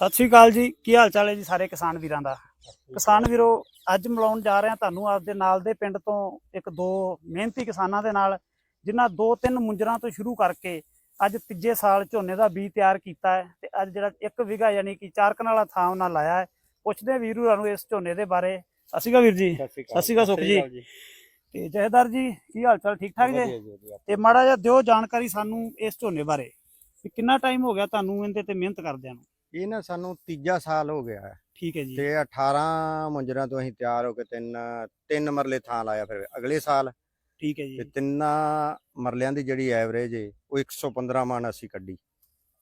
ਸਤਿ ਸ਼੍ਰੀ ਅਕਾਲ ਜੀ। ਕੀ ਹਾਲ ਚਾਲ ਹੈ ਜੀ ਸਾਰੇ ਕਿਸਾਨ ਵੀਰਾਂ ਦਾ? ਕਿਸਾਨ ਵੀਰੋ ਅੱਜ ਮਿਲਾਉਣ ਜਾ ਰਹੇ ਹਾਂ ਤੁਹਾਨੂੰ ਆਪਦੇ ਨਾਲ ਦੇ ਪਿੰਡ ਤੋਂ ਇੱਕ ਦੋ ਮਿਹਨਤੀ ਕਿਸਾਨਾਂ ਦੇ ਨਾਲ ਜਿਨ੍ਹਾਂ ਦੋ ਤਿੰਨ ਮੁੰਜਰਾਂ ਤੋਂ ਸ਼ੁਰੂ ਕਰਕੇ ਅੱਜ ਤੀਜੇ ਸਾਲ ਝੋਨੇ ਦਾ ਬੀਜ ਤਿਆਰ ਕੀਤਾ ਹੈ ਤੇ ਅੱਜ ਜਿਹੜਾ ਇੱਕ ਵਿਗਾ ਯਾਨੀ ਕਿ ਚਾਰ ਕਨਾਲਾ ਥਾਂ ਉਹਨਾਂ ਲਾਇਆ ਹੈ। ਪੁੱਛਦੇ ਵੀਰ ਹੋਰਾਂ ਨੂੰ ਇਸ ਝੋਨੇ ਦੇ ਬਾਰੇ। ਸਤਿ ਸ਼੍ਰੀ ਅਕਾਲ ਵੀਰ ਜੀ। ਸਤਿ ਸਤਿ ਸ਼੍ਰੀ ਅਕਾਲ ਸੁਖ ਜੀ। ਤੇ ਜਹੇਦਾਰ ਜੀ ਕੀ ਹਾਲ ਚਾਲ? ਠੀਕ ਠਾਕ ਜੀ? ਤੇ ਮਾੜਾ ਜਿਹਾ ਦਿਓ ਜਾਣਕਾਰੀ ਸਾਨੂੰ ਇਸ ਝੋਨੇ ਬਾਰੇ। ਕਿ ਕਿੰਨਾ ਟਾਈਮ ਹੋ ਗਿਆ ਤੁਹਾਨੂੰ ਇਹਦੇ ਤੇ ਮਿਹਨਤ ਕਰਦਿਆਂ ਨੂੰ? ਇਹ ਨਾ ਸਾਨੂੰ ਤੀਜਾ ਸਾਲ ਹੋ ਗਿਆ ਹੈ। ਠੀਕ ਹੈ ਜੀ। ਤੇ 18 ਮੁੰਜਰਾਂ ਤੋਂ ਅਸੀਂ ਤਿਆਰ ਹੋ ਕੇ ਤਿੰਨ ਤਿੰਨ ਮਰਲੇ ਥਾਂ ਲਾਇਆ ਫਿਰ ਅਗਲੇ ਸਾਲ। ਠੀਕ ਹੈ ਤੇ ਜੀ ਤਿੰਨਾਂ ਮਰਲਿਆਂ ਦੀ ਜਿਹੜੀ ਐਵਰੇਜ ਏ ਉਹ 115 ਮਣ ਅਸੀਂ ਕੱਢੀ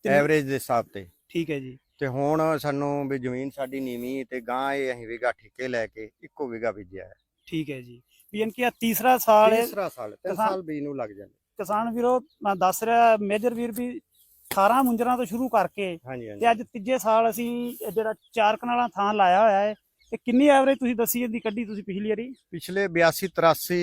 ਤੇ- ਐਵਰੇਜ ਦੇ ਹਿਸਾਬ ਤੇ। ਠੀਕ ਹੈ ਜੀ। ਤੇ ਹੁਣ ਸਾਨੂੰ ਵੀ ਜ਼ਮੀਨ ਸਾਡੀ ਨੀਵੀਂ ਤੇ ਗਾਂ ਇਹ ਅਸੀਂ ਵਿਗਾ ਠੇਕੇ ਲੈ ਕੇ ਇੱਕੋ ਵਿਗਾ ਬੀਜਿਆ ਹੈ। ਠੀਕ ਹੈ ਜੀ। ਵੀ ਯਾਨੀ ਕਿ ਤੀਸਰਾ ਸਾਲ ਹੈ ਤੀਸਰਾ ਸਾਲ ਤਿੰਨ ਕਿਸਾਨ- ਸਾਲ ਬੀਜ ਨੂੰ ਲੱਗ ਜਾਂਦੇ। ਕਿਸਾਨ ਵੀਰੋ ਮੈਂ ਦੱਸ ਰਿਹਾ ਮੇਜਰ ਵੀਰ ਵੀ 18 ਮੁੰਜਰਾਂ ਤੋਂ ਸ਼ੁਰੂ ਕਰਕੇ ਹਾਂਜੀ ਹਾਂਜੀ। ਤੇ ਅੱਜ ਤੀਜੇ ਸਾਲ ਅਸੀਂ ਜਿਹੜਾ ਚਾਰ ਕਨਾਲਾਂ ਥਾਂ ਲਾਇਆ ਹੋਇਆ ਹੈ ਤੇ ਕਿੰਨੀ ਐਵਰੇਜ ਤੁਸੀਂ ਦੱਸੀ ਇਹਦੀ ਕੱਢੀ ਤੁਸੀਂ ਪਿਛਲੀ ਵਾਰੀ? ਪਿਛਲੇ 82 83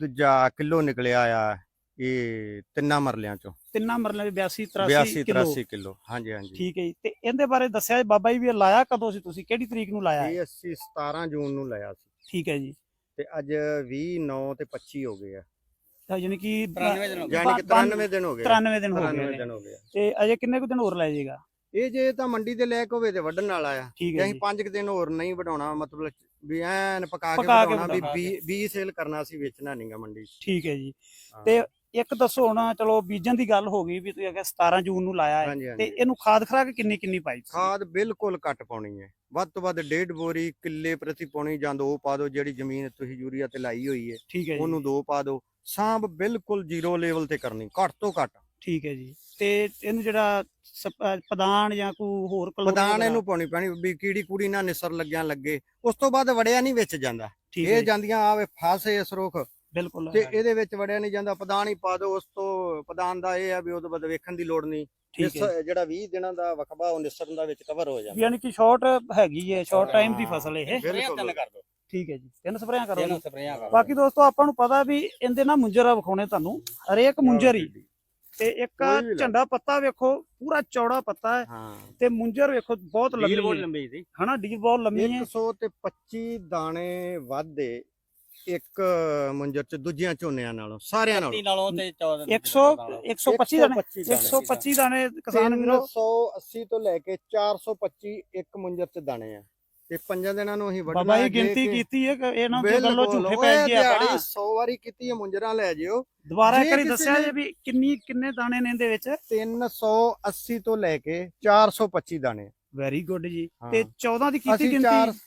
ਦੂਜਾ ਕਿਲੋ ਨਿਕਲਿਆ ਆ ਇਹ ਤਿੰਨਾਂ ਮਰਲਿਆਂ ਚੋਂ। ਤਿੰਨਾਂ ਮਰਲੇ ਦੇ 82 82 83 ਕਿਲੋ। 83 ਕਿਲੋ ਹਾਂਜੀ ਹਾਂਜੀ। ਠੀਕ ਹੈ ਜੀ। ਤੇ ਇਹਦੇ ਬਾਰੇ ਦੱਸਿਆ ਜੀ ਬਾਬਾ ਜੀ ਵੀ ਇਹ ਲਾਇਆ ਕਦੋਂ ਸੀ ਤੁਸੀਂ? ਕਿਹੜੀ ਤਰੀਕ ਨੂੰ ਲਾਇਆ? ਇਹ ਅਸੀਂ 17 ਜੂਨ ਨੂੰ ਲਿਆ ਸੀ। ਠੀਕ ਹੈ ਜੀ। ਤੇ ਅੱਜ 20 9 ਤੇ 25 ਹੋ ਗਏ ਆ। ਤਾਂ ਯਾਨੀ ਕਿ 93 ਦਿਨ ਹੋ ਗਏ। ਯਾਨੀ ਕਿ 93 ਦਿਨ ਹੋ ਗਏ। 93 ਦਿਨ ਹੋ 93 ਗਏ ਦਿਨ ਹੋ ਗਏ। ਆ। ਤੇ ਅਜੇ ਕਿੰਨੇ ਕੁ ਦਿਨ ਹੋਰ ਲੈ ਜਾਏਗਾ? ਇਹ ਜੇ ਤਾਂ ਮੰਡੀ ਦੇ ਲੈ ਕੇ ਹੋਵੇ ਤੇ ਵੱਢਣ ਵਾਲਾ ਆ। ਠੀਕ ਹੈ ਅਸੀਂ ਜੀ। 5 ਦਿਨ ਹੋਰ ਨਹੀਂ ਵਢਾਉਣਾ ਮਤਲਬ ਵੀ ਐਨ ਪਕਾ ਕੇ ਵਢਾਉਣਾ ਵੀ ਵਢਾਉਣਾ। ਬੀ ਬੀ ਸੇਲ ਕਰਨਾ ਸੀ ਵੇਚਣਾ ਨਹੀਂਗਾ ਮੰਡੀ ਠੀਕ ਹੈ ਜੀ। ਤੇ ਇੱਕ ਦੱਸੋ ਹੁਣ ਚਲੋ ਬੀਜਣ ਦੀ ਗੱਲ ਹੋ ਗਈ ਵੀ ਤੁਸੀਂ ਅਗੇ 17 ਜੂਨ ਨੂੰ ਲਾਇਆ ਹੈ ਤੇ ਇਹਨੂੰ ਖਾਦ ਖਰਾਕ ਕਿੰਨੀ ਕਿੰਨੀ ਪਾਈ? ਖਾਦ ਬਿਲਕੁਲ ਘੱਟ ਪਾਉਣੀ ਹੈ। ਵੱਧ ਤੋਂ ਵੱਧ ਡੇਢ ਬੋਰੀ ਕਿੱਲੇ ਪ੍ਰਤੀ ਪਾਉਣੀ ਜਾਂ ਦੋ ਪਾ ਦਿਓ ਜਿਹੜੀ ਜ਼ਮੀਨ ਤੁਸੀਂ ਯੂਰੀਆ ਤੇ ਲਾਈ ਹੋਈ ਹੈ। ਉਹਨੂੰ ਦੋ ਪਾ ਦਿਓ। ਸਾਂਭ ਬਿਲਕੁਲ ਜ਼ੀਰੋ ਲੈਵਲ ਤੇ ਕਰਨੀ ਘੱਟ ਤੋਂ ਘੱਟ। ਠੀਕ ਹੈ ਜੀ। ਤੇ ਇਹਨੂੰ ਜਿਹੜਾ ਪਦਾਨ ਜਾਂ ਕੋਈ ਹੋਰ ਪਦਾਨ ਇਹਨੂੰ ਪਾਉਣੀ ਪੈਣੀ ਵੀ ਕੀੜੀ ਕੂੜੀ ਨਾ ਨਿਸਰ ਲੱਗਿਆ ਲੱਗੇ ਉਸ ਤੋਂ ਬਾਅਦ ਵੜਿਆ ਨਹੀਂ ਵਿੱਚ ਜਾਂਦਾ। ਠੀਕ ਹੈ ਇਹ ਜਾਂਦੀਆਂ ਆਵੇ ਫਾਸੇ ਇਸ ਰੁੱਖ। ਬਿਲਕੁਲ ਤੇ ਇਹਦੇ ਵਿੱਚ ਵੜਿਆ ਨਹੀਂ ਜਾਂਦਾ ਪਦਾਨ ਹੀ ਪਾ ਦਿਓ ਉਸ ਤੋਂ ਪਦਾਨ ਦਾ ਇਹ ਆ ਵੀ ਉਹਦੇ ਬਾਅਦ ਵੇਖਣ ਦੀ ਲੋੜ ਨਹੀਂ। ਇਸ ਜਿਹੜਾ 20 ਦਿਨਾਂ ਦਾ ਵਕਬਾ ਉਹ ਨਿਸਰਨ ਦਾ ਵਿੱਚ ਕਵਰ ਹੋ ਜਾਂਦਾ। ਯਾਨੀ ਕਿ ਸ਼ਾਰਟ ਹੈਗੀ ਹੈ ਸ਼ਾਰਟ ਟਾਈਮ ਦੀ ਫਸਲ ਇਹ। ਤਿੰਨ ਕਰ ਦੋ ਠੀਕ ਹੈ ਜੀ। ਤਿੰਨ ਸਪਰੇਆਂ ਕਰੋ ਤਿੰਨ। ਸਪਰੇਆਂ ਕਰ। ਬਾਕੀ ਦੋਸਤੋ ਆਪਾਂ ਨੂੰ ਪਤਾ ਵੀ ਇਹਦੇ ਨਾਲ ਮੁੰਜਰਾ ਵਿਖਾਉਣੇ ਤੁਹਾਨੂੰ। ਹਰੇਕ ਮੁੰਜਰ। ਹੀ ਤੇ ਇੱਕ। ਝੰਡਾ ਪੱਤਾ ਵੇਖੋ ਪੂਰਾ ਚੌੜਾ ਪੱਤਾ ਹੈ। ਤੇ ਮੁੰਜਰ ਵੇਖੋ ਬਹੁਤ ਡੀਲ ਬਹੁਤ ਲੰਬੀ ਸੀ। ਹਨਾ ਡੀਲ ਬਹੁਤ ਲੰਮੀ ਹੈ। 100 ਤੇ 25 ਦਾਣੇ ਵਾਧੇ ਇੱਕ ਮੁੰਜਰ ਚ ਦੂਜੀਆਂ ਝੋਨਿਆਂ ਨਾਲੋਂ ਸਾਰਿਆਂ ਨਾਲੋਂ। 30 ਨਾਲੋਂ ਤੇ 14 100 125 ਦਾਣੇ 125 ਦਾਣੇ। ਕਿਸਾਨ ਵੀਰੋ। 380 ਤੋਂ ਲੈ ਕੇ 425 ਇੱਕ ਮੁੰਜਰ ਚ ਦਾਣੇ ਆ। ਤੇ ਪੰਜਾਂ ਦਿਨਾਂ ਨੂੰ ਅਸੀਂ ਵੱਢਣਾ ਬਾਬਾ ਜੀ ਗਿਣਤੀ ਕੀਤੀ ਹੈ ਕਿ ਇਹਨਾਂ ਦੇ ਗੱਲੋਂ ਬਿਲਕੁਲ, ਝੂਠੇ ਪੈ ਗਏ ਆਪਾਂ 100 ਵਾਰੀ ਕੀਤੀ ਹੈ ਮੁੰਜਰਾਂ ਲੈ ਜਿਓ। ਦੁਬਾਰਾ ਇੱਕ ਜੇ ਵਾਰੀ ਕਿਸੇ ਦੱਸਿਆ ਜੇ ਵੀ ਕਿੰਨੀ ਕਿੰਨੇ ਦਾਣੇ ਨੇ ਇਹਦੇ ਵਿੱਚ? 380 ਤੋਂ ਲੈ ਕੇ 425 ਦਾਣੇ। ਵੈਰੀ ਗੁੱਡ ਜੀ। ਤੇ 14 ਦੀ ਕੀਤੀ ਅਸੀਂ ਚਾਰ ਗਿਣਤੀ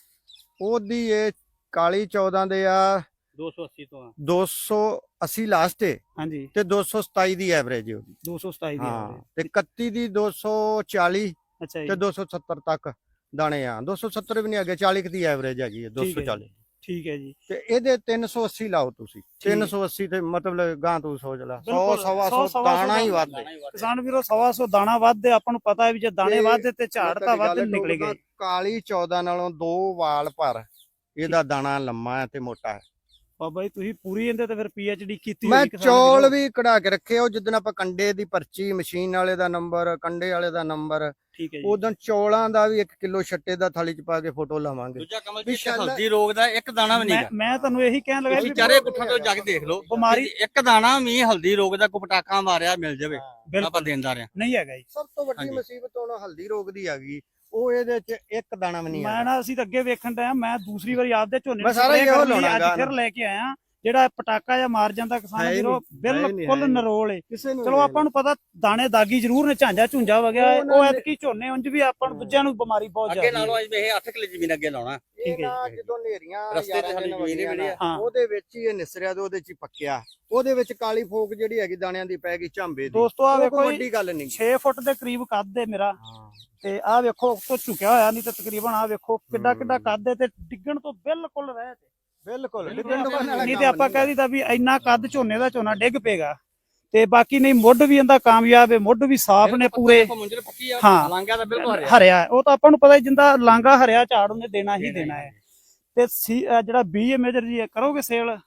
ਉਹਦੀ ਇਹ ਕਾਲੀ 14 ਦੇ ਆ। 280 ਤੋਂ ਆ। 280 ਲਾਸਟ ਹੈ ਹਾਂਜੀ। ਤੇ 227 ਦੀ ਐਵਰੇਜ ਹੈ ਉਹਦੀ। 227 ਦੀ। ਤੇ 31 ਦੀ 240 ਅੱਛਾ ਜੀ। ਤੇ 270 ਤੱਕ। ਦਾਣੇ ਆ 270 ਵੀ ਨਹੀਂ ਹੈਗੇ 40 ਕੁ ਦੀ ਐਵਰੇਜ ਹੈਗੀ ਹੈ ਠੀਕ ਹੈ 240 ਠੀਕ ਹੈ ਜੀ। ਤੇ ਇਹਦੇ 380 ਲਾਓ ਤੁਸੀਂ। ਠੀਕ। ਹੈ। 380 ਤੇ ਮਤਲਬ ਗਾਂ ਤੂੰ ਸੋਚ ਲੈ। 100 ਬਿਲਕੁਲ, ਸਵਾ ਸੌ, 100 ਸਵਾ ਸੌ ਦਾਣਾ ਹੀ ਵੱਧ ਵੱਧ ਕਿਸਾਨ ਵੀਰੋ ਸਵਾ ਸੌ ਦਾਣਾ ਵੱਧਦੇ ਆਪਾਂ ਨੂੰ ਪਤਾ ਹੈ ਵੀ ਜੇ ਦਾਣੇ ਤੇ ਵੱਧਦੇ ਤੇ ਝਾੜ ਤਾਂ ਵੱਧ ਗੱਲ ਨਿਕਲੇ ਕਹੂੰਗਾ, ਗਏ। ਕਾਲੀ 14 ਨਾਲੋਂ ਦੋ ਵਾਲ ਭਰ। ਇਹਦਾ ਦਾਣਾ ਲੰਮਾ ਹੈ ਤੇ ਮੋਟਾ ਹੈ। ਬਾਬਾ ਜੀ ਤੁਸੀਂ ਪੂਰੀ ਇਹਦੇ ਤੇ ਫਿਰ ਡੀ ਕੀਤੀ ਮੈਂ ਚੌਲ। ਵੀ ਕਢਾ ਕੇ ਰੱਖੇ ਉਹ ਜਿੱਦਣ ਆਪਾਂ ਕੰਡੇ ਦੀ ਪਰਚੀ ਮਸ਼ੀਨ ਵਾਲੇ ਦਾ ਨੰਬਰ ਕੰਡੇ ਵਾਲੇ ਦਾ ਨੰਬਰ ਠੀਕ ਹੈ ਜੀ। ਉਦੋਂ ਚੌਲਾਂ ਦਾ ਵੀ 1 ਕਿਲੋ ਛੱਟੇ ਦਾ ਥਾਲੀ ਚ ਪਾ ਕੇ ਫੋਟੋ ਲਾਵਾਂਗੇ। ਦੂਜਾ ਕਮਲ ਜੀ ਹਲਦੀ ਰੋਗ ਦਾ ਇੱਕ ਦਾਣਾ ਵੀ ਮੈਂ ਨਹੀਂਗਾ ਮੈਂ ਤੁਹਾਨੂੰ ਇਹੀ ਕਹਿਣ ਲੱਗਾ ਤੁਸੀਂ ਵੀ ਚਾਰੇ ਗੁੱਠਾਂ ਤੋਂ ਜਾ ਕੇ ਦੇਖ ਲਓ। ਬਿਮਾਰੀ- ਇੱਕ ਦਾਣਾ ਵੀ ਹਲਦੀ ਰੋਗ ਦਾ ਕੋਈ ਪਟਾਕਾ ਮਾਰਿਆ ਮਿਲ ਜਾਵੇ। ਬਿਲਕੁਲ। ਆਪਾਂ ਦੇਣਦਾਰ ਆ ਨਹੀਂ ਹੈਗਾ ਜੀ। ਸਭ ਤੋਂ ਵੱਡੀ ਹਾਂਜੀ। ਮੁਸੀਬਤ ਹੁਣ ਹਲਦੀ ਰੋਗ ਦੀ ਆ ਗਈ। ਉਹ ਇਹਦੇ ਚ ਇੱਕ ਦਾਣਾ ਵੀ ਨਹੀਂ ਮੈਂ ਆ ਨਾ ਅਸੀਂ ਤਾਂ ਅੱਗੇ ਵੇਖਣ ਦਾ ਮੈਂ ਦੂਸਰੀ ਵਾਰੀ ਆਪਦੇ ਝੋਨੇ ਮੈਂ ਸਾਰਾ spray ਇਹੋ ਕਰਨ ਲਈ ਲਾਉਣਾ ਅੱਜ ਗਾ ਫਿਰ ਲੈ ਕੇ ਆਇਆ। ਜਿਹੜਾ ਪਟਾਕਾ ਜਾਂ ਮਾਰ ਜਾਂਦਾ ਕਿਸਾਨ ਵੀਰੋ ਬਿਲਕੁਲ। ਨਰੋਲ ਏ। ਚਲੋ ਆਪਾਂ ਨੂੰ ਪਤਾ ਦਾਣੇ ਦਾਗੀ ਜ਼ਰੂਰ ਨੇ ਝਾਂਜਾ ਝੁੰਜਾ ਵਗਿਆ ਉਹ ਐਤਕੀ ਝੋਨੇ ਉਂਝ ਵੀ ਆਪਾਂ ਨੂੰ ਦੂਜਿਆਂ ਨੂੰ ਬਿਮਾਰੀ ਬਹੁਤ ਅੱਗੇ ਜ਼ਿਆਦਾ ਨਾਲੋਂ ਹੈ ਅੱਜ ਇਹ 8 ਕਿੱਲੇ ਜ਼ਮੀਨ ਅੱਗੇ ਲਾਉਣਾ। ਇਹ ਠੀਕ ਹੈ। ਜਦੋਂ ਨੇਰੀਆਂ ਰਸਤੇ ਤੇ ਸਾਡੀ ਜ਼ਮੀਨ ਮਿਲੀ। ਉਹਦੇ ਵਿੱਚ ਹੀ ਇਹ ਨਿਸਰਿਆ ਤੇ ਉਹਦੇ ਚ ਹੀ ਪੱਕਿਆ। ਉਹਦੇ ਵਿੱਚ ਕਾਲੀ ਫੋਕ ਜਿਹੜੀ ਹੈਗੀ ਦਾਣਿਆਂ ਦੀ ਪੈ ਗਈ ਝਾਂਬੇ ਦੀ। ਦੋਸਤੋ ਆ ਵੇਖੋ ਵੱਡੀ ਗੱਲ ਨਹੀਂ। 6 ਫੁੱਟ ਦੇ ਕਰੀਬ ਕੱਦ ਏ ਮੇਰਾ। ਤੇ ਆ ਵੇਖੋ ਉੱਤੋਂ ਝੁਕਿਆ ਹੋਇਆ ਨਹੀਂ ਤੇ ਤਕਰੀਬਨ ਆ ਵੇਖੋ ਕਿੱਡਾ। ਕਿੱਡਾ ਕੱਦ ਏ ਤੇ ਡਿੱਗਣ ਤੋਂ ਬਿਲਕੁਲ ਰਹਿ ਤੇ। ਬਿਲਕੁਲ ਬਿਲਕੁਲ। ਡਿਪੈਂਡ ਕਰਨ ਵਾਲਾ ਨਹੀਂ ਤੇ ਆਪਾਂ ਕਹਿ ਦਿੱਤਾ ਵੀ ਇੰਨਾ ਕੱਦ ਝੋਨੇ ਦਾ ਝੋਨਾ ਡਿੱਗ ਪੇਗਾ ਤੇ ਬਾਕੀ ਨਹੀਂ ਮੁੱਢ ਵੀ ਇਹਦਾ ਕਾਮਯਾਬ ਹੈ ਮੁੱਢ ਵੀ ਸਾਫ਼ ਨੇ ਪੂਰੇ। ਹਾਂ। ਲਾਂਘਿਆ ਤਾਂ ਬਿਲਕੁਲ ਹਰਿਆ। ਉਹ ਤਾਂ ਆਪਾਂ ਨੂੰ ਪਤਾ ਹੀ ਜਿੰਦਾ ਲਾਂਗਾ ਹਰਿਆ ਝਾੜ ਉਹਨੇ ਦੇਣਾ ਹੀ ਦੇਣਾ ਹੈ ਤੇ ਜਿਹੜਾ ਬੀ ਹੈ ਮੇਜਰ ਜੀ ਕਰੋਗੇ ਸੇਲ?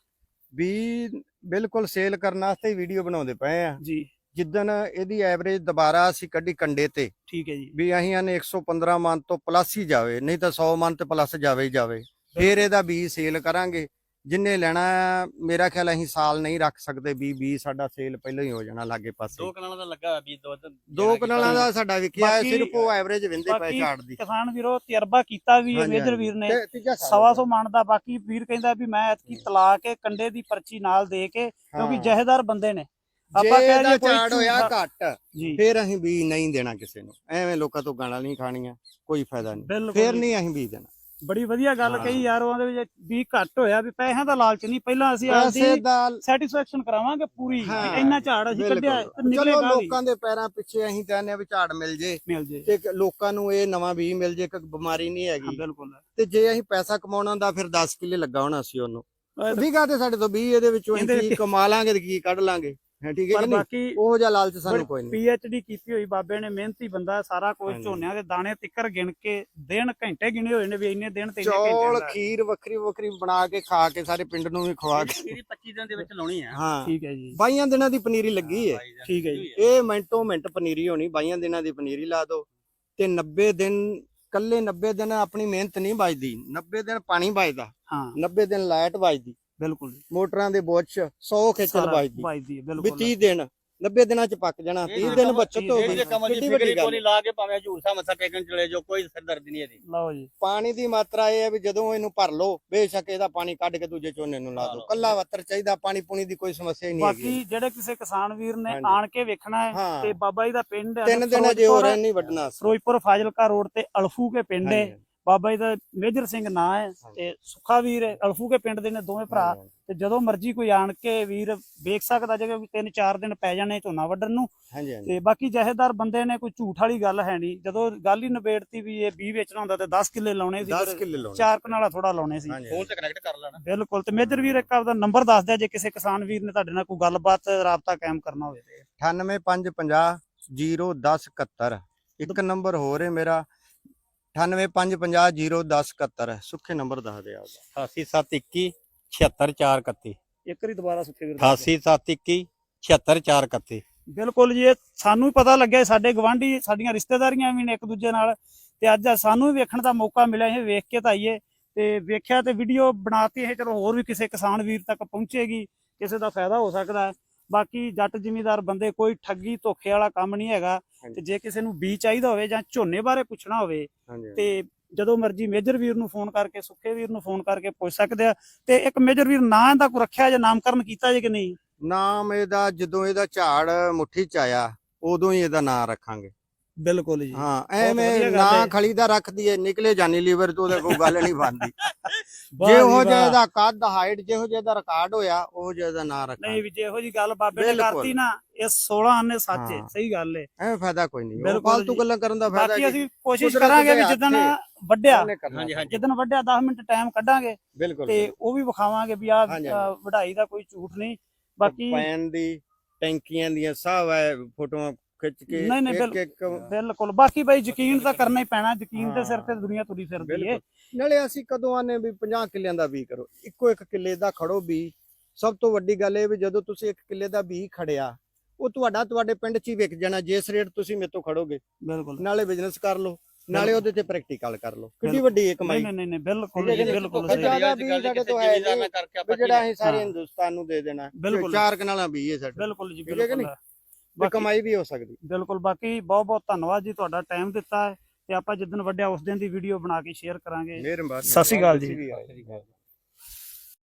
ਵੀ ਬਿਲਕੁਲ ਸੇਲ ਕਰਨ ਵਾਸਤੇ ਹੀ ਵੀਡੀਓ ਬਣਾਉਂਦੇ ਪਏ ਆ। ਜੀ। ਜਿੱਦਣ ਇਹਦੀ ਐਵਰੇਜ ਦੁਬਾਰਾ ਅਸੀਂ ਕੱਢੀ ਕੰਡੇ ਤੇ ਠੀਕ ਹੈ ਜੀ। ਵੀ ਅਸੀਂ ਆਨੇ 115 ਮਨ ਤੋਂ ਪਲੱਸ ਹੀ ਜਾਵੇ ਨਹੀਂ ਤਾਂ 100 ਮਨ ਤੇ ਪਲੱਸ ਜਾਵੇ ਹੀ ਜਾਵੇ। ਫਿਰ ਇਹਦਾ ਬੀਜ ਸੇਲ ਕਰਾਂਗੇ। ਜਿੰਨੇ ਲੈਣਾ ਮੇਰਾ ਖਿਆਲ ਅਸੀਂ ਸਾਲ ਨਹੀਂ ਰੱਖ ਸਕਦੇ ਵੀ ਬੀ ਸਾਡਾ ਸੇਲ ਪਹਿਲਾਂ ਹੀ ਹੋ ਜਾਣਾ ਲਾਗੇ ਪਾਸੇ। ਦੋ ਕਨਾਲਾਂ ਦਾ ਲੱਗਾ ਹੋਇਆ ਬੀਜ ਦੋ ਦੋ ਕਨਾਲਾਂ ਦਾ ਸਾਡਾ ਵਿਕਿਆ ਹੈ, ਬਾਕੀ- ਸਿਰਫ ਉਹ ਐਵਰੇਜ ਵਿੰਦੇ ਪਏ ਬਾਕੀ ਝਾੜ ਦੀ। ਕਿਸਾਨ ਵੀਰੋ ਤਜਰਬਾ ਕੀਤਾ ਵੀ ਹਾਂਜੀ, ਮੇਜਰ। ਵੀਰ ਨੇ। ਤੇ ਤੀਜਾ ਸਾਲ ਸਵਾ ਸੌ ਮਣ ਦਾ ਬਾਕੀ ਵੀਰ ਕਹਿੰਦਾ ਵੀ ਮੈਂ ਐਤਕੀ ਤਲਾ ਕੇ ਕੰਡੇ ਦੀ ਪਰਚੀ ਨਾਲ ਦੇ ਕੇ ਕਿਉਂਕਿ ਹਾਂ। ਜਹੇਦਾਰ ਬੰਦੇ ਨੇ। ਜੇ ਆਪਾਂ ਕਹਿ ਇਹਦਾ ਕੋਈ ਝਾੜ ਹੋਇਆ ਝੂਠਾ- ਘੱਟ ਜੀ। ਫਿਰ ਅਸੀਂ ਬੀਜ ਨਹੀਂ ਦੇਣਾ ਕਿਸੇ ਨੂੰ। ਐਵੇਂ ਲੋਕਾਂ ਤੋਂ ਗਾਲਾਂ ਨਹੀਂ ਖਾਣੀਆਂ ਕੋਈ ਫਾਇਦਾ ਨਹੀਂ। ਬਿਲਕੁਲ ਫਿਰ ਜੀ। ਨਹੀਂ ਅਸੀਂ ਬੀਜ ਦੇਣਾ। ਬੜੀ ਵਧੀਆ ਗੱਲ। ਕਹੀ ਯਾਰ ਉਹਦੇ ਵਿੱਚ ਵੀ ਘੱਟ ਹੋਇਆ ਵੀ ਪੈਸਿਆਂ ਦਾ ਲਾਲਚ ਨਹੀਂ। ਪਹਿਲਾਂ ਅਸੀਂ ਆਪਦੀ ਦਾ ਸੈਟੀਸਫੈਕਸ਼ਨ ਕਰਾਵਾਂਗੇ ਪੂਰੀ। ਵੀ ਇੰਨਾ ਝਾੜ ਅਸੀਂ ਕੱਢਿਆ। ਚਲੋ ਵੀ ਲੋਕਾਂ ਦੇ ਪੈਰਾਂ ਪਿੱਛੇ ਅਸੀਂ ਕਹਿੰਦੇ ਆ ਵੀ ਝਾੜ ਮਿਲ ਜੇ। ਮਿਲ ਜੇ। ਤੇ ਲੋਕਾਂ ਨੂੰ ਇਹ ਨਵਾਂ ਬੀਜ ਮਿਲ ਜੇ ਇੱਕ ਬਿਮਾਰੀ ਨਹੀਂ ਹੈਗੀ। ਬਿਲਕੁਲ। ਤੇ ਜੇ ਅਸੀਂ ਪੈਸਾ ਕਮਾਉਣਾ ਹੁੰਦਾ ਫਿਰ 10 ਕਿੱਲੇ ਲੱਗਾ ਹੋਣਾ ਸੀ ਉਹਨੂੰ। ਵੀਗਾ ਤੇ ਸਾਡੇ ਤੋਂ 20 ਇਹਦੇ ਵਿੱਚੋਂ ਅਸੀਂ ਕੀ ਕਮਾ ਲਾਂਗੇ ਤੇ ਕੀ ਕੱਢ ਲਾਂਗੇ? ਹੈ ਠੀਕ ਹੈ ਨਹੀਂ? ਬਾਕੀ ਉਹ ਜਿਹਾ ਲਾਲਚ ਸਾਨੂੰ ਕੋਈ ਨਹੀਂ। ਪੀਐਚਡੀ ਕੀਤੀ ਹੋਈ ਬਾਬੇ ਨੇ ਮਿਹਨਤੀ ਬੰਦਾ ਸਾਰਾ ਕੁਝ। ਝੋਨਿਆਂ ਦੇ ਦਾਣੇ ਤਿੱਕਰ ਗਿਣ ਕੇ ਦਿਨ ਘੰਟੇ ਗਿਣੇ ਹੋਏ ਨੇ ਵੀ ਇੰਨੇ ਦਿਨ ਤੇ ਇੰਨੇ ਚੌਲ ਘੰਟੇ ਦਾ। ਖੀਰ ਵੱਖਰੀ ਵੱਖਰੀ ਬਣਾ ਕੇ ਖਾ ਕੇ ਸਾਰੇ ਪਿੰਡ ਨੂੰ ਵੀ ਖਵਾ ਕੇ। ਇਹਦੀ 25 ਦਿਨ ਦੇ ਵਿੱਚ ਲਾਉਣੀ ਹੈ। ਹਾਂ। ਠੀਕ ਹੈ ਜੀ। ਬਾਈਆਂ ਦਿਨਾਂ ਦੀ ਪਨੀਰੀ ਲੱਗੀ ਹੈ ਠੀਕ ਹੈ ਜੀ। ਇਹ ਮਿੰਟੋ ਮਿੰਟ ਪਨੀਰੀ ਹੋਣੀ ਬਾਈਆਂ ਦਿਨਾਂ ਦੀ ਪਨੀਰੀ ਲਾ ਦਿਓ ਤੇ 90 ਦਿਨ ਕੱਲੇ 90 ਦਿਨ ਆਪਣੀ ਮਿਹਨਤ ਨਹੀਂ ਬਚਦੀ 90 ਦਿਨ ਪਾਣੀ ਬਚਦਾ ਹਾਂ। 90 ਦਿਨ ਲਾਈਟ ਬਚਦੀ ਬਿਲਕੁਲ ਜੀ। ਮੋਟਰਾਂ ਦੇ ਬੁੱਛ 100 ਖੇਚਲ ਹੈ ਵੀ ਬਿਲਕੁਲ। 30 ਦਿਨ 90 ਦਿਨਾਂ ਚ ਪੱਕ ਜਾਣਾ 30 ਦਿਨ ਬਚਤ ਹੋ ਗਈ। ਕਿੱਡੀ ਵੱਡੀ ਗੱਲ। ਕੋਲੀ ਲਾ ਕੇ ਭਾਵੇਂ ਝੂਠਾ ਮੱਥਾ ਟੇਕਣ ਚਲੇ ਜੋ ਕੋਈ ਸਿਰਦਰਦੀ ਨਹੀਂ ਇਹਦੀ। ਲਓ ਜੀ। ਪਾਣੀ ਦੀ ਮਾਤਰਾ ਇਹ ਹੈ ਵੀ ਜਦੋਂ ਇਹਨੂੰ ਭਰ ਲਓ ਬੇਸ਼ੱਕ ਇਹਦਾ ਪਾਣੀ ਕੱਢ ਕੇ ਦੂਜੇ ਝੋਨੇ ਨੂੰ ਲਾ ਦਿਓ। ਕੱਲਾ ਵੱਤਰ ਚਾਹੀਦਾ ਪਾਣੀ ਪੂਣੀ ਦੀ ਕੋਈ ਸਮੱਸਿਆ ਹੀ ਨਹੀਂ ਹੈਗੀ। ਬਾਕੀ ਜਿਹੜੇ ਕਿਸੇ ਕਿਸਾਨ ਵੀਰ ਨੇ ਹਾਂਜੀ। ਆਣ ਕੇ ਵੇਖਣਾ ਹੈ ਹਾਂ। ਤੇ ਬਾਬਾ ਜੀ ਦਾ ਪਿੰਡ ਹੈ ਤਿੰਨ ਦਿਨ ਅਜੇ ਹੋ ਰਹੇ ਨਹੀਂ ਵੱਢਣਾ ਫਿਰੋਜ਼ਪੁਰ ਫਾਜ਼ਿਲਕਾ ਰੋਡ ਤੇ ਅਲਫੂ ਕੇ ਪਿੰਡ ਹੈ। ਹਾਂਜੀ, ਬਾਬਾ ਜੀ ਦਾ ਮੇਜਰ ਸਿੰਘ ਨਾਂ ਹੈ ਤੇ ਸੁੱਖਾ ਵੀਰ ਅਲਫੂ ਕੇ ਪਿੰਡ ਦੇ ਨੇ ਦੋਵੇਂ ਭਰਾ। ਤੇ ਜਦੋਂ ਮਰਜ਼ੀ ਕੋਈ ਆਣ ਕੇ ਵੀਰ ਵੇਖ ਸਕਦਾ ਜੇ ਕੋਈ ਤਿੰਨ ਚਾਰ ਦਿਨ ਪੈ ਜਾਣੇ ਝੋਨਾ ਵੱਢਣ ਨੂੰ। ਤੇ ਬਾਕੀ ਜਹੇਦਾਰ ਬੰਦੇ ਨੇ ਕੋਈ ਝੂਠ ਵਾਲੀ ਗੱਲ ਹੈ ਨਹੀਂ। ਜਦੋਂ ਗੱਲ ਹੀ ਨਿਬੇੜਤੀ ਵੀ ਇਹ 20 ਵੇਚਣਾ ਹੁੰਦਾ ਤੇ 10 ਕਿੱਲੇ ਲਾਉਣੇ ਸੀ 10 ਫਿਰ ਕਿੱਲੇ ਲਾਉਣੇ ਚਾਰ ਕਨਾਲਾ ਥੋੜਾ ਲਾਉਣੇ ਸੀ। ਹਾਂਜੀ ਫੋਨ ਤੇ ਕਨੈਕਟ ਕਰ ਲੈਣਾ। ਬਿਲਕੁਲ ਤੇ ਮੇਜਰ ਵੀਰ ਇੱਕ ਆਪਦਾ ਨੰਬਰ ਦੱਸ ਦਿਆ ਜੇ ਕਿਸੇ ਕਿਸਾਨ ਵੀਰ ਨੇ ਤੁਹਾਡੇ ਨਾਲ ਕੋਈ ਗੱਲਬਾਤ ਰਾਬਤਾ ਕਾਇਮ ਕਰਨਾ ਹੋਵੇ। ਤੇ 98550 01071 ਇੱਕ ਨੰਬਰ ਹੋਰ ਹੈ ਮੇਰਾ। 98550 01071 ਸੁੱਖੇ ਨੰਬਰ ਦੱਸ ਦੇ ਆਪਦਾ 88721 76431 ਇੱਕ ਵਾਰੀ ਦੁਬਾਰਾ ਸੁੱਖੇ ਵੀਰ ਦੱਸ ਦਿਓ। 88721 76431 ਬਿਲਕੁਲ ਜੀ ਸਾਨੂੰ ਪਤਾ ਲੱਗਿਆ ਸਾਡੇ ਗਵਾਂਢੀ ਸਾਡੀਆਂ ਰਿਸ਼ਤੇਦਾਰੀਆਂ ਵੀ ਨੇ ਇੱਕ ਦੂਜੇ ਨਾਲ ਤੇ ਅੱਜ ਸਾਨੂੰ ਵੀ ਵੇਖਣ ਦਾ ਮੌਕਾ ਮਿਲਿਆ ਇਹ ਵੇਖ ਕੇ ਤਾਂ ਆਈਏ ਤੇ ਵੇਖਿਆ ਤੇ ਵੀਡੀਓ ਬਣਾਤੀ ਇਹ ਚਲੋ ਹੋਰ ਵੀ ਕਿਸੇ ਕਿਸਾਨ ਵੀਰ ਤੱਕ ਪਹੁੰਚੇਗੀ ਕਿਸੇ ਦਾ ਫਾਇਦਾ ਹੋ ਸਕਦਾ ਹੈ ਬਾਕੀ ਜੱਟ ਜ਼ਿਮੀਂਦਾਰ ਬੰਦੇ ਕੋਈ ਠੱਗੀ ਧੋਖੇ ਵਾਲਾ ਕੰਮ ਨਹੀਂ ਹੈਗਾ। ਤੇ ਜੇ ਕਿਸੇ ਨੂੰ ਬੀ ਚਾਹੀਦਾ ਹੋਵੇ ਜਾਂ ਝੋਨੇ ਬਾਰੇ ਪੁੱਛਣਾ ਹੋਵੇ ਤੇ ਜਦੋਂ ਮਰਜ਼ੀ ਮੇਜਰ ਵੀਰ ਨੂੰ ਫੋਨ ਕਰਕੇ ਸੁੱਖੇ ਵੀਰ ਨੂੰ ਫੋਨ ਕਰਕੇ ਪੁੱਛ ਸਕਦੇ ਆ ਤੇ ਇੱਕ ਮੇਜਰ ਵੀਰ ਨਾਂ ਦਾ ਕੋਈ ਰੱਖਿਆ ਜਾਂ ਨਾਮਕਰਨ ਕੀਤਾ ਜੇ ਕਿ ਨਹੀਂ? ਨਾਮ ਇਹਦਾ ਜਦੋਂ ਇਹਦਾ ਝਾੜ ਮੁੱਠੀ ਚ ਆਇਆ ਉਦੋਂ ਹੀ ਇਹਦਾ ਨਾਂ ਰੱਖਾਂਗੇ। ਬਿਲਕੁਲ ਜੀ ਹਾਂ ਐਵੇਂ ਨਾਂ। ਖਲੀ ਦਾ ਰੱਖ ਦਈਏ ਨਿਕਲੇ ਜਾਨੀ ਲੀਵਰ ਤੋਂ ਉਹਦੇ ਕੋਈ ਗੱਲ ਨਹੀਂ ਬਣਦੀ ਜੀ ਜਿਹਾ ਵਾਹ। ਇਹਦਾ ਕੱਦ ਹਾਈਟ ਜਿਹੋ ਜਿਹਾ ਇਹਦਾ ਰਿਕਾਰਡ ਹੋਇਆ ਉਹ ਜਿਹਾ ਇਹਦਾ ਨਾਂ ਨਹੀਂ ਰੱਖਾਂਗੇ ਵੀ ਜਿਹੋ ਜੀ ਗੱਲ ਬਾਬੇ ਨੇ। ਕਰਤੀ ਨਾ ਇਹ 16 ਆਨੇ ਸੱਚ ਹੈ। ਸਹੀ ਗੱਲ ਹੈ ਐਵੇਂ ਫਾਇਦਾ ਕੋਈ ਨਹੀਂ ਉਹ ਬਿਲਕੁਲ ਫालतू। ਗੱਲਾਂ ਕਰਨ ਦਾ ਫਾਇਦਾ ਬਾਕੀ? ਅਸੀਂ ਕੋਸ਼ਿਸ਼ ਕਰਾਂਗੇ ਵੀ ਜਿੱਦਣ ਵੱਡਿਆ ਜਿੱਦਣ ਵੱਡਿਆ 10 ਮਿੰਟ ਟਾਈਮ ਕੱਢਾਂਗੇ ਬਿਲਕੁਲ ਤੇ ਉਹ ਵੀ ਵਿਖਾਵਾਂਗੇ ਵੀ ਆ। ਵਢਾਈ ਦਾ ਕੋਈ ਝੂਠ ਨਹੀਂ ਬਾਕੀ ਪੈਨ ਦੀ ਟੈਂਕੀਆਂ ਦੀਆਂ ਸਭ ਹੈ ਫੋਟੋਆਂ ਖਿੱਚ ਕੇ ਨਹੀਂ, ਨਹੀਂ, ਇੱਕ ਬਿਲ- ਇੱਕ ਬਿਲਕੁਲ ਬਾਕੀ ਬਈ ਯਕੀਨ ਤਾਂ ਕਰਨਾ ਹੀ ਪੈਣਾ ਯਕੀਨ ਤੇ ਸਿਰ ਤੇ। ਦੁਨੀਆ ਤੁਰੀ ਫਿਰਦੀ ਏ ਬਿਲਕੁਲ ਨਾਲੇ ਅਸੀਂ ਕਦੋਂ ਆਨੇ ਵੀ 50 ਕਿੱਲਿਆਂ ਦਾ ਵੀ ਕਰੋ ਇੱਕੋ ਇੱਕ ਕਿੱਲੇ ਦਾ ਖੜੋ ਵੀ ਸਭ ਤੋਂ ਵੱਡੀ ਗੱਲ ਇਹ ਵੀ ਜਦੋਂ ਤੁਸੀਂ ਇੱਕ ਕਿੱਲੇ ਦਾ ਵੀ ਖੜਿਆ ਉਹ ਤੁਹਾਡਾ ਤੁਹਾਡੇ ਪਿੰਡ 'ਚ ਹੀ ਵਿਕ ਜਾਣਾ ਜਿਸ ਰੇਟ ਤੁਸੀਂ ਮੇਰੇ ਤੋਂ ਖੜੋਗੇ ਬਿਲਕੁਲ ਨਾਲੇ ਬਿਜ਼ਨਸ ਕਰ ਲਓ ਨਾਲੇ ਉਹਦੇ ਤੇ ਪ੍ਰੈਕਟੀਕਲ ਕਰ ਲਓ ਕਿੱਡੀ ਬਿਲਕੁਲ। ਵੱਡੀ ਇਹ ਕਮਾਈ ਨਹੀਂ ਨਹੀਂ ਨਹੀਂ, ਬਿਲਕੁਲ ਜੀ ਬਿਲਕੁਲ ਸਹੀ ਜ਼ਿਆਦਾ ਵੀ ਸਾਡੇ ਤੋਂ ਹੈ ਨਹੀਂ। ਵੀ ਜਿਹੜਾ ਅਸੀਂ ਸਾਰੇ ਹਾਂ। ਹਿੰਦੁਸਤਾਨ ਨੂੰ ਦੇ ਦੇਣਾ ਬਿਲਕੁਲ। ਚਾਰ ਕਨਾਲਾਂ ਵੀ ਹੈ ਸਾਡੇ ਬਿਲਕੁਲ ਜੀ ਠੀਕ ਹੈ ਕਿ ਬਿਲਕੁਲ? ਤੇ ਕਮਾਈ ਵੀ ਹੋ ਸਕਦੀ। ਬਿਲਕੁਲ ਬਾਕੀ ਬਹੁਤ ਬਹੁਤ ਧੰਨਵਾਦ ਜੀ ਤੁਹਾਡਾ ਟਾਈਮ ਦਿੱਤਾ ਹੈ ਤੇ ਆਪਾਂ ਜਿੱਦਣ ਵੱਡਿਆ ਉਸ ਦਿਨ ਦੀ ਵੀਡੀਓ ਬਣਾ ਕੇ ਸ਼ੇਅਰ ਕਰਾਂਗੇ। ਮਿਹਰਬਾਨੀ ਸਤਿ ਸ਼੍ਰੀ ਅਕਾਲ ਜੀ।